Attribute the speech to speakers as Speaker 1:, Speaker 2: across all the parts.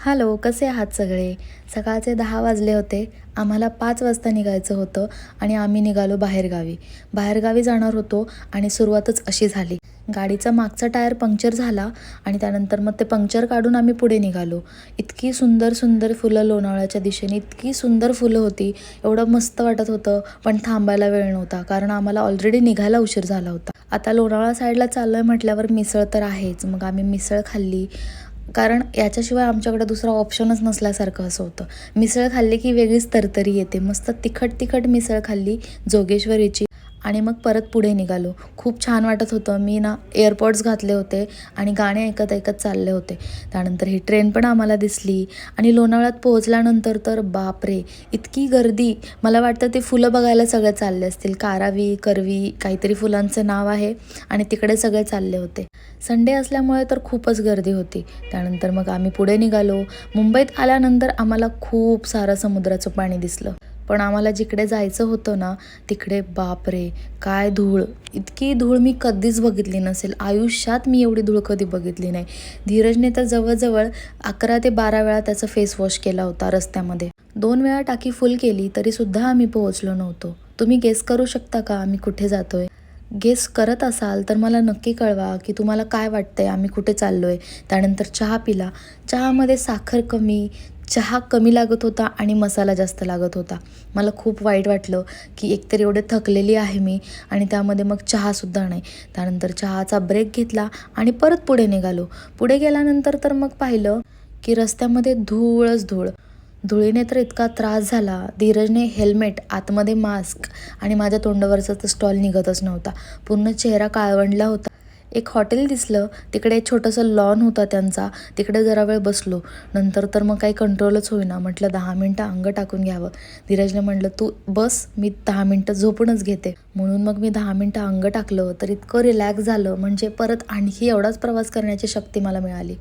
Speaker 1: Hello कसे आहात सगळे? सकाळचे दहा वाजले होते. आम्हाला पाच वाजता निघायचं होतं आणि आम्ही निघालो बाहेरगावी. बाहेरगावी जाणार होतो आणि सुरुवातच अशी झाली. गाडीचा मागचा टायर पंक्चर झाला आणि त्यानंतर मग ते पंक्चर काढून आम्ही पुढे निघालो. इतकी सुंदर सुंदर फुलं लोणावळ्याच्या दिशेने इतकी सुंदर फुलं होती. एवढं मस्त वाटत होतं पण थांबायला वेळ नव्हता कारण आम्हाला ऑलरेडी निघायला उशीर झाला होता. आता लोणावळा साईडला चाललो आहे म्हटल्यावर मिसळ तर आहेच. मग आम्ही मिसळ खाल्ली. कारण याच्याशिवाय आमच्याकडे दुसरा ऑप्शनच नसल्यासारखं असं होतं. मिसळ खाल्ली की वेगळीच तरतरी येते. मस्त तिखट तिखट मिसळ खाल्ली जोगेश्वरीची. आणि मग परत पुढे निघालो. खूप छान वाटत होतं. मी ना एअरपॉड्स घातले होते आणि गाणे ऐकत ऐकत चालले होते. त्यानंतर ही ट्रेन पण आम्हाला दिसली आणि लोणावळ्यात पोहोचल्यानंतर तर बापरे इतकी गर्दी. मला वाटतं ते फुलं बघायला सगळे चालले असतील. कारावी करवी काहीतरी फुलांचं नाव आहे आणि तिकडे सगळे चालले होते. संडे असल्यामुळे तर खूपच गर्दी होती. त्यानंतर मग आम्ही पुढे निघालो. मुंबईत आल्यानंतर आम्हाला खूप सारं समुद्राचं पाणी दिसलं. पण आम्हाला जिकडे जायचं होतं ना तिकडे बापरे काय धूळ. इतकी धूळ मी कधीच बघितली नसेल. आयुष्यात मी एवढी धूळ कधी बघितली नाही. धीरजने तर जवळजवळ अकरा ते बारा वेळा त्याचा फेस वॉश केला होता रस्त्यामध्ये. दोन वेळा टाकी फुल केली तरीसुद्धा आम्ही पोहोचलो नव्हतो. तुम्ही गेस करू शकता का आम्ही कुठे जातोय? गेस करत असाल तर मला नक्की कळवा की तुम्हाला काय वाटतंय आम्ही कुठे चाललो आहे त्यानंतर चहा पिला. चहामध्ये साखर कमी चहा कमी लागत होता आणि मसाला जास्त लागत होता. मला खूप वाईट वाटलं की एकतर एवढे थकलेली आहे मी आणि त्यामध्ये मग चहासुद्धा नाही. त्यानंतर चहाचा ब्रेक घेतला आणि परत पुढे निघालो. पुढे गेल्यानंतर तर मग पाहिलं की रस्त्यामध्ये धूळच धूळ. धुळीने तर इतका त्रास झाला. धीरजने हेल्मेट आतमध्ये मास्क आणि माझ्या तोंडावरचा तर स्टॉल निघतच नव्हता. पूर्ण चेहरा काळवंडला होता. एक हॉटेल दिसलं तिकडे एक छोटंसं लॉन होता त्यांचा तिकडे जरा वेळ बसलो. नंतर तर मग काही कंट्रोलच होईना. म्हटलं दहा मिनटं अंग टाकून घ्यावं. धीरजने म्हटलं तू बस मी दहा मिनटं झोपूनच घेते. म्हणून मग मी दहा मिनटं अंग टाकलं तर इतकं रिलॅक्स झालं म्हणजे परत आणखी एवढाच प्रवास करण्याची शक्ती मला मिळाली.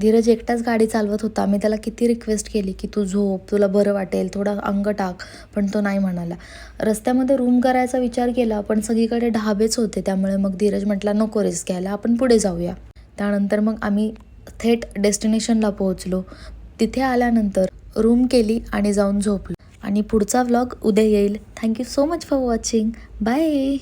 Speaker 1: धीरज एकटाच गाडी चालवत होता. मी त्याला किती रिक्वेस्ट केली की तू झोप तुला बरं वाटेल थोडा अंग टाक पण तो नाही म्हणाला. रस्त्यामध्ये रूम करायचा विचार केला पण सगळीकडे ढाबेच होते. त्यामुळे मग धीरज म्हटला नको रिस्क घ्यायला आपण पुढे जाऊया. त्यानंतर मग आम्ही थेट डेस्टिनेशनला पोहोचलो. तिथे आल्यानंतर रूम केली आणि जाऊन झोपलो. आणि पुढचा व्लॉग उद्या येईल. Thank you so much for watching bye